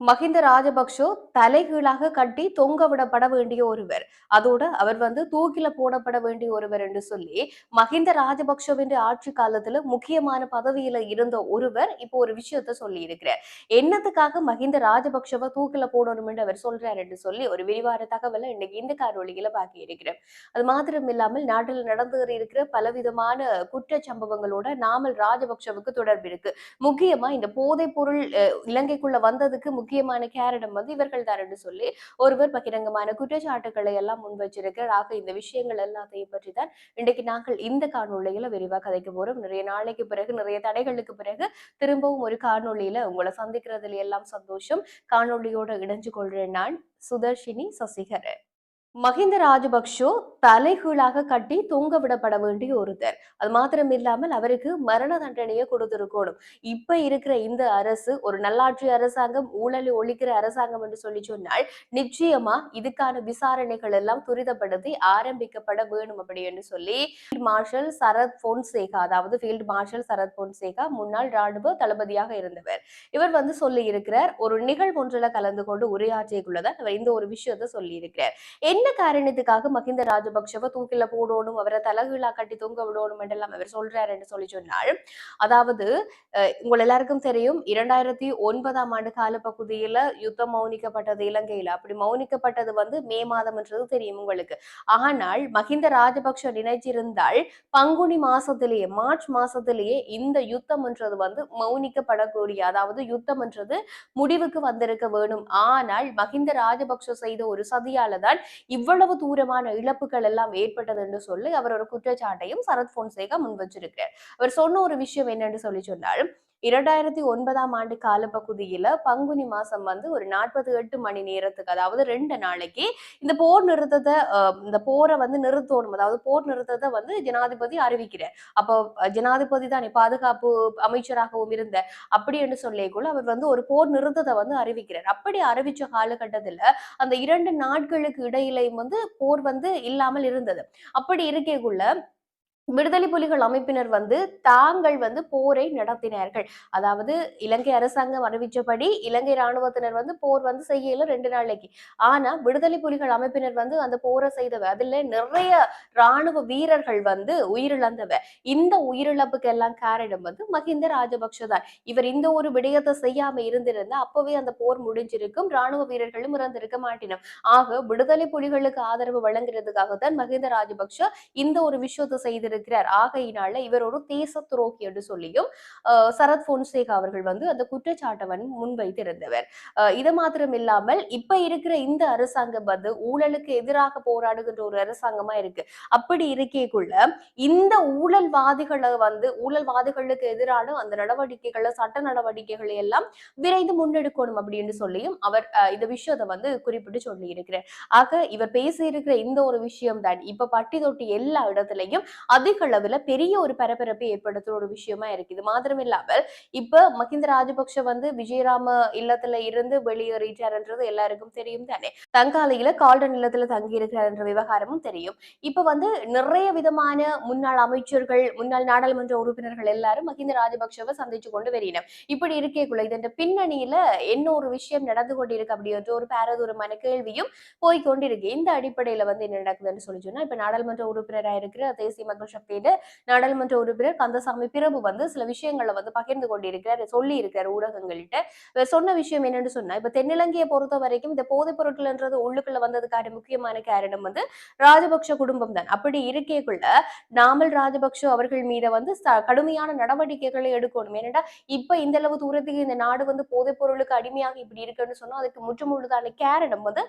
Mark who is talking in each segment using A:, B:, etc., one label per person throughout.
A: மஹிந்த ராஜபக்ஷோ தலைகீழாக கட்டி தொங்க விடப்பட வேண்டிய ஒருவர். அதோட அவர் வந்து தூக்கில போடப்பட வேண்டிய ஒருவர் என்று சொல்லி மஹிந்த ராஜபக்ஷவின் ஆட்சி காலத்துல முக்கியமான பதவியில இருந்த ஒருவர் இப்போ ஒரு விஷயத்த சொல்லி இருக்கிறார் என்னத்துக்காக மஹிந்த ராஜபக்ஷவை தூக்கில போடணும் என்று அவர் சொல்றார் என்று சொல்லி ஒரு விரிவான தகவலை இன்னைக்கு இந்த காணொலியில பாக்கி இருக்கிறேன் அது மாத்திரம் இல்லாமல் நாட்டில் நடந்து இருக்கிற பலவிதமான குற்ற சம்பவங்களோட நாமல் ராஜபக்ஷவுக்கு தொடர்பு இருக்கு முக்கியமா இந்த போதைப் பொருள் இலங்கைக்குள்ள வந்ததுக்கு முக்கியமான கேரடம் வந்து இவர்கள் தான் என்று சொல்லி ஒருவர் பகிரங்கமான குற்றச்சாட்டுகளை எல்லாம் முன் வச்சிருக்கிறார். ஆக இந்த விஷயங்கள் எல்லாத்தையும் பற்றி தான் இன்றைக்கு நாங்கள் இந்த காணொலியில விரிவாக கதைக்க போறோம். நிறைய நாளைக்கு பிறகு நிறைய தடைகளுக்கு பிறகு திரும்பவும் ஒரு காணொலியில உங்களை சந்திக்கிறதுல எல்லாம் சந்தோஷம். காணொலியோட இணைஞ்சு கொள்றேன் நான் சுதர்ஷினி சசிகரன். மஹிந்த ராஜபக்ஷோ தலைகீழாக கட்டி தொங்க விடப்பட வேண்டிய ஒருத்தர். அது மாத்திரம் இல்லாமல் அவருக்கு மரண தண்டனையை கொடுத்திருக்கணும். இப்ப இருக்கிற இந்த அரசு ஒரு நல்லாட்சி அரசாங்கம் ஊழலை ஒழிக்கிற அரசாங்கம் என்று சொல்லி சொன்னால் நிச்சயமா இதுக்கான விசாரணைகள் எல்லாம் துரிதப்படுத்தி ஆரம்பிக்கப்பட வேணும் அப்படி என்று சொல்லி மார்ஷல் சரத் பொன்சேகா அதாவது ஃபீல்ட் மார்ஷல் சரத் பொன்சேகா முன்னாள் ராணுவ தளபதியாக இருந்தவர். இவர் வந்து சொல்லி இருக்கிறார் ஒரு நிகழ்வு ஒன்றில் கலந்து கொண்டு உரையாற்றியக்குள்ளதான் அவர் இந்த ஒரு விஷயத்த சொல்லி இருக்கிறார் என்ன என்ன காரணத்துக்காக மஹிந்த ராஜபக்ஷவை தூக்கில போடணும் அவரை தலகுலா கட்டி தொங்க விடணும் என்றெல்லாம் அவர் சொல்றாருன்னு சொல்லி சொன்னால் அதாவது உங்கள் எல்லாருக்கும் தெரியும் இரண்டாயிரத்தி ஒன்பதாம் ஆண்டு கால பகுதியில யுத்தம் மௌனிக்கப்பட்டது இலங்கையில. அப்படி மௌனிக்கப்பட்டது வந்து மே மாதம் என்றது தெரியும் உங்களுக்கு. ஆனால் மஹிந்த ராஜபக்ஷ நினைச்சிருந்தால் பங்குனி மாசத்திலேயே மார்ச் மாசத்திலேயே இந்த யுத்தம் என்றது வந்து மௌனிக்கப்படக்கூடிய அதாவது யுத்தம் என்றது முடிவுக்கு வந்திருக்க வேணும். ஆனால் மஹிந்த ராஜபக்ஷ செய்த ஒரு சதியால தான் இவ்வளவு தூரமான இழப்புகள் எல்லாம் ஏற்பட்டது என்று சொல்லி அவர் ஒரு குற்றச்சாட்டையும் சரத் போன்சேகா முன் வச்சிருக்கிறார். அவர் சொன்ன ஒரு விஷயம் என்னன்னு சொல்லி சொன்னாலும் இரண்டாயிரத்தி ஒன்பதாம் ஆண்டு காலப்பகுதியில பங்குனி மாசம் வந்து ஒரு நாற்பத்தி எட்டு மணி நேரத்துக்கு அதாவது ரெண்டு நாளைக்கு இந்த போர் நிறுத்தத்தை இந்த போரை வந்து நிறுத்தணும் அதாவது போர் நிறுத்தத்தை வந்து ஜனாதிபதி அறிவிக்கிறார். அப்போ ஜனாதிபதி தானே பாதுகாப்பு அமைச்சராகவும் இருந்த. அப்படி என்று சொல்லிக்குள்ள அவர் வந்து ஒரு போர் நிறுத்தத்தை வந்து அறிவிக்கிறார். அப்படி அறிவிச்ச காலகட்டத்துல அந்த இரண்டு நாட்களுக்கு இடையிலையும் வந்து போர் வந்து இல்லாமல் இருந்தது. அப்படி இருக்கக்குள்ள விடுதலை புலிகள் அமைப்பினர் வந்து தாங்கள் வந்து போரை நடத்தினார்கள். அதாவது இலங்கை அரசாங்கம் அறிவிச்சபடி இலங்கை ராணுவத்தினர் வந்து போர் வந்து செய்யல ரெண்டு நாளைக்கு. ஆனா விடுதலை புலிகள் அமைப்பினர் வந்து அந்த போரை செய்தவ அதுல நிறைய ராணுவ வீரர்கள் வந்து உயிரிழந்தவ இந்த உயிரிழப்புக்கு எல்லாம் காரணம் வந்து மஹிந்த ராஜபக்ஷ தான் இவர் இந்த ஒரு விடயத்தை செய்யாம இருந்திருந்தா அப்பவே அந்த போர் முடிஞ்சிருக்கும் ராணுவ வீரர்களும் இறந்திருக்க மாட்டினோம். ஆக விடுதலை புலிகளுக்கு ஆதரவு வழங்குறதுக்காக தான் மஹிந்த ராஜபக்ஷ இந்த ஒரு விஷயத்தை செய்திருக்கிறார் ஆகையினால இவர் ஒரு தேச துரோகி என்று சொல்லியும் சரத் போன்சேகா அவர்கள் வந்து அந்த குற்றச்சாட்டை வந்து முன்வைத்திருந்தவர். இது மாத்திரம் இல்லாமல் இப்ப இருக்கிற இந்த அரசாங்கம் வந்து ஊழலுக்கு எதிராக போராடுகின்ற ஒரு அரசாங்கமா இருக்கு. அப்படி இருக்கேக்குள்ள இந்த ஊழல்வாதிகளை வந்து ஊழல்வாதிகளுக்கு எதிரான அந்த நடவடிக்கைகளை சட்ட நடவடிக்கைகளை எல்லாம் விரைந்து முன்னெடுக்கணும் அப்படின்னு சொல்லியும் அவர் இந்த விஷயத்தை வந்து குறிப்பிட்டு சொல்லி இருக்கிறார் ஆக இவர் பேசி இருக்கிற இந்த ஒரு விஷயம் தான் இப்ப பட்டி தொட்டி எல்லா இடத்துலையும் அது அதிக அளவுல பெரிய ஒரு பரபரப்பை ஏற்படுத்துற ஒரு விஷயமா இருக்கு இது மாத்திரம் இல்லாமல் இப்ப மஹிந்த ராஜபக்ஷ வந்து விஜயராம இல்லத்துல இருந்து வெளியேறிட்டார்ன்றது எல்லாருக்கும் தெரியும் தானே. தங்காலையில கால்டன் இல்லத்துல தங்கி இருக்கிறார் விவகாரமும் தெரியும். இப்ப வந்து நிறைய விதமான முன்னாள் அமைச்சர்கள் முன்னாள் நாடாளுமன்ற உறுப்பினர்கள் எல்லாரும் மஹிந்த ராஜபக்ஷவை சந்திச்சு கொண்டு வரினம் இப்படி இருக்கேக்குள்ள இதன் பின்னணியில என்ன ஒரு விஷயம் நடந்து கொண்டிருக்கு அப்படின்ற ஒரு பாரதூரமான கேள்வியும் போய் கொண்டிருக்கு. இந்த அடிப்படையில வந்து என்ன நடக்குதுன்னு சொல்லி சொன்னா இப்ப நாடாளுமன்ற உறுப்பினராக இருக்கிற தேசிய மக்கள் சக்தியில நாடாளுமன்ற உறுப்பினர் கந்தசாமி பிரபு வந்து சில விஷயங்களை வந்து பகிர்ந்து கொண்டிருக்கிறார் சொல்லி இருக்கிறார் ஊடகங்கள்கிட்ட. இவர் சொன்ன விஷயம் என்னன்னு சொன்னா இப்ப தென்னிலங்கையை பொறுத்த வரைக்கும் இந்த போதைப் பொருட்கள்ன்றது உள்ளுக்குள்ள வந்ததுக்கான முக்கியமான காரணம் வந்து ராஜபக்ஷ குடும்பம் தான். அப்படி இருக்கேக்குள்ள நாமல் ராஜபக்ஷ அவர்கள் மீத வந்து கடுமையான நடவடிக்கைகளை எடுக்கணும். ஏன்னா இப்ப இந்த அளவு தூரத்துக்கு இந்த நாடு வந்து போதைப் பொருளுக்கு அடிமையாக இப்படி இருக்குன்னு சொன்னா அதுக்கு முற்றுமுழுதான காரணம் வந்து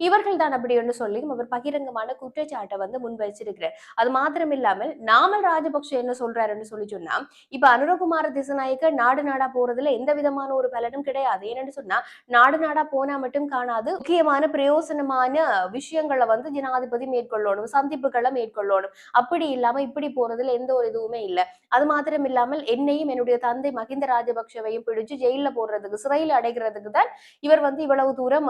A: இவர்கள் தான் அப்படி என்று சொல்லி அவர் பகிரங்கமான குற்றச்சாட்டை வந்து முன்வைச்சிருக்கிறார். அது மாத்திரம் இல்லாமல் நாமல் ராஜபக்ஷ என்ன சொல்றாருன்னு சொல்லி சொன்னா இப்ப அனுரகுமார திசநாயக்க நாடு நாடா போறதுல எந்த விதமான ஒரு பலனும் கிடையாது. ஏன்னு சொன்னா நாடு நாடா போனா மட்டும் காணாது. முக்கியமான பிரயோசனமான விஷயங்களை வந்து ஜனாதிபதி மேற்கொள்ளணும் சந்திப்புகளை மேற்கொள்ளணும். அப்படி இல்லாம இப்படி போறதுல எந்த ஒரு இதுவுமே இல்லை. அது மாத்திரம் இல்லாமல் என்னையும் என்னுடைய தந்தை மகிந்த ராஜபக்ஷவையும் பிடிச்சு ஜெயில போடுறதுக்கு சிறையில் அடைகிறதுக்கு தான் இவர் வந்து இவ்வளவு தூரம்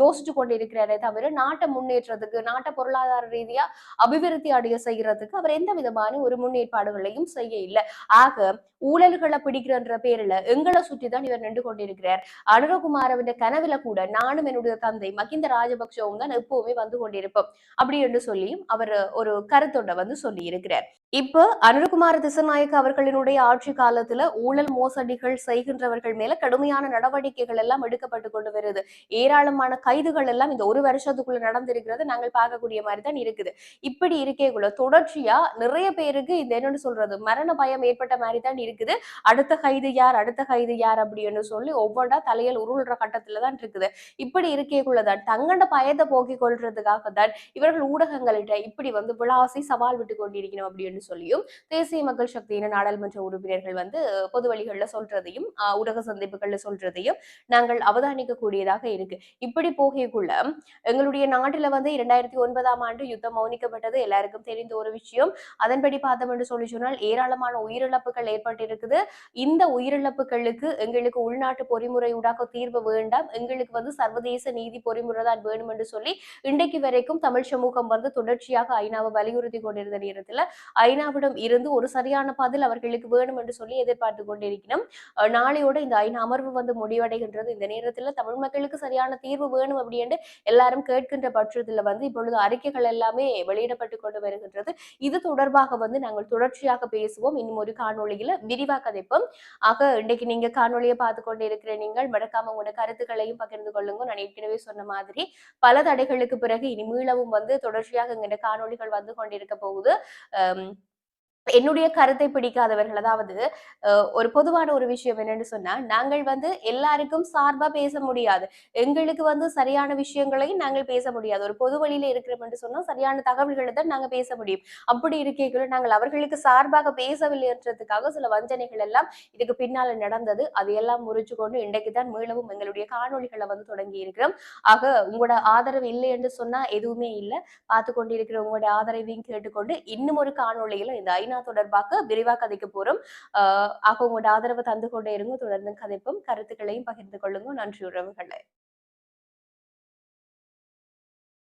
A: யோசிச்சு கொண்டிருக்கிறாரே தவிர நாட்டை முன்னேற்றத்துக்கு நாட்டை பொருளாதார ரீதியா அபிவிருத்தி அடைய செய்யறதுக்கு அவர் அவர் எந்த விதமான ஒரு முன்னேற்பாடுகளையும் செய்ய இல்லை. ஆக ஊழல்களை பிடிக்கிறன்ற பேர்ல எங்களை சுற்றி தான் இவர் நின்று கொண்டிருக்கிறார். அனுரகுமாரவின் கனவுல கூட நானும் என்னுடைய தந்தை மகிந்த ராஜபக்சவும் தான் எப்பவுமே வந்து கொண்டிருப்போம். அப்படி என்று சொல்லியும் அவர் ஒரு கருத்தொண்ட வந்து சொல்லி இருக்கிறார் இப்ப அனுரகுமார திசநாயக்க அவர்களினுடைய ஆட்சி காலத்துல ஊழல் மோசடிகள் செய்கின்றவர்கள் மேல கடுமையான நடவடிக்கைகள் எல்லாம் எடுக்கப்பட்டு கொண்டு வருது. ஏராளமான கைதுகள் எல்லாம் இந்த ஒரு வருஷத்துக்குள்ள நடந்திருக்கிறது. நாங்கள் பார்க்கக்கூடிய மாதிரி தான் இருக்குது. இப்படி இருக்கேக்குள்ள தொடர்ச்சியா நிறைய பேருக்கு இந்த என்னன்னு சொல்றது மரண பயம் ஏற்பட்ட மாதிரி தான் இருக்குது. அடுத்த கைது யார் அடுத்த கைது யார் அப்படின்னு சொல்லி ஒவ்வொன்றா தலையில் உருள்ற கட்டத்துல தான் இருக்குது. இப்படி இருக்கேக்குள்ளதான் தங்கண்ட பயத்தை போக்கிக் கொள்றதுக்காக தான் இவர்கள் ஊடகங்கள்கிட்ட இப்படி வந்து விளாசி சவால் விட்டு கொண்டிருக்கணும் அப்படின்னு சொல்லியும் தேசிய மக்கள் சக்தியின நாடாளுமன்ற உறுப்பினர்கள் வந்து பொது வழிகளில் சொல்றதையும் ஊடக சந்திப்புகள்ல சொல்றதையும் நாங்கள் அவதானிக்க கூடியதாக இருக்கு. இப்படி போகக்குள்ள எங்களுடைய நாட்டுல வந்து இரண்டாயிரத்தி ஒன்பதாம் ஆண்டு யுத்தம் மௌனிக்கப்பட்டது. எல்லாருக்கும் தெரிந்த ஒரு விஷயம் அதன்படி பார்த்தோம் என்று சொல்லி சொன்னால் ஏராளமான உயிரிழப்புகள் ஏற்பட்டிருக்குது. இந்த உயிரிழப்புகளுக்கு எங்களுக்கு உள்நாட்டு பொறிமுறை உடாக்க தீர்வு வேண்டாம். எங்களுக்கு வந்து சர்வதேச நீதி பொறிமுறை தான் வேணும் என்று சொல்லி இன்றைக்கு வரைக்கும் தமிழ் சமூகம் வந்து தொடர்ச்சியாக ஐநாவை வலியுறுத்தி கொண்டிருந்த நேரத்தில் ஐநாவிடம் இருந்து ஒரு சரியான பதில் அவர்களுக்கு வேணும் என்று சொல்லி எதிர்பார்த்து கொண்டிருக்கிறோம். நாளையோட இந்த ஐநா அமர்வு வந்து முடிவடைகின்றது. இந்த நேரத்தில் தமிழ் மக்களுக்கு சரியான தீர்வு வேணும் அப்படின்னு எல்லாரும் கேட்கின்ற பட்சத்துல வந்து இப்பொழுது அறிக்கைகள் எல்லாமே வெளியிடப்பட்டு கொண்டு வருகின்றது. இது தொடர்பாக வந்து நாங்கள் தொடர்ச்சியாக பேசுவோம். இன்னும் ஒரு காணொளியில விரிவா கதைப்போம். ஆக இன்றைக்கு நீங்க காணொளியை பார்த்து கொண்டு இருக்கிற நீங்கள் மறக்காம உங்களோட கருத்துக்களையும் பகிர்ந்து கொள்ளுங்க நான் ஏற்கனவே சொன்ன மாதிரி பல தடைகளுக்கு பிறகு இனி மீளவும் வந்து தொடர்ச்சியாக எங்கிட்ட காணொளிகள் வந்து கொண்டிருக்க போகுது. என்னுடைய கருத்தை பிடிக்காதவர்கள் அதாவது ஒரு பொதுவான ஒரு விஷயம் என்னன்னு சொன்னா நாங்கள் வந்து எல்லாருக்கும் சார்பா பேச முடியாது. எங்களுக்கு வந்து சரியான விஷயங்களையும் நாங்கள் பேச முடியாது. ஒரு பொது வழியில இருக்கிறோம் என்று சொன்னா சரியான தகவல்களை தான் நாங்க பேச முடியும். அப்படி இருக்கைக்குள்ள நாங்கள் அவர்களுக்கு சார்பாக பேசவில்லை என்றதுக்காக சில வஞ்சனைகள் எல்லாம் இதுக்கு பின்னால நடந்தது. அதையெல்லாம் முறிச்சு கொண்டு இன்றைக்கு தான் மீளவும் எங்களுடைய காணொளிகளை வந்து தொடங்கி இருக்கிறோம். ஆக உங்களோட ஆதரவு இல்லை என்று சொன்னா எதுவுமே இல்லை. பார்த்து கொண்டிருக்கிற உங்களுடைய ஆதரவையும் கேட்டுக்கொண்டு இன்னும் ஒரு காணொளியில இந்த ஐநா தொடர்பாக விரிவாக கதைக்க போறோம். ஆக உங்களோட ஆதரவு தந்து கொண்டே இருங்க தொடர்ந்து கதைப்போம் கருத்துக்களையும் பகிர்ந்து கொள்ளுங்க நன்றி உறவுகளை.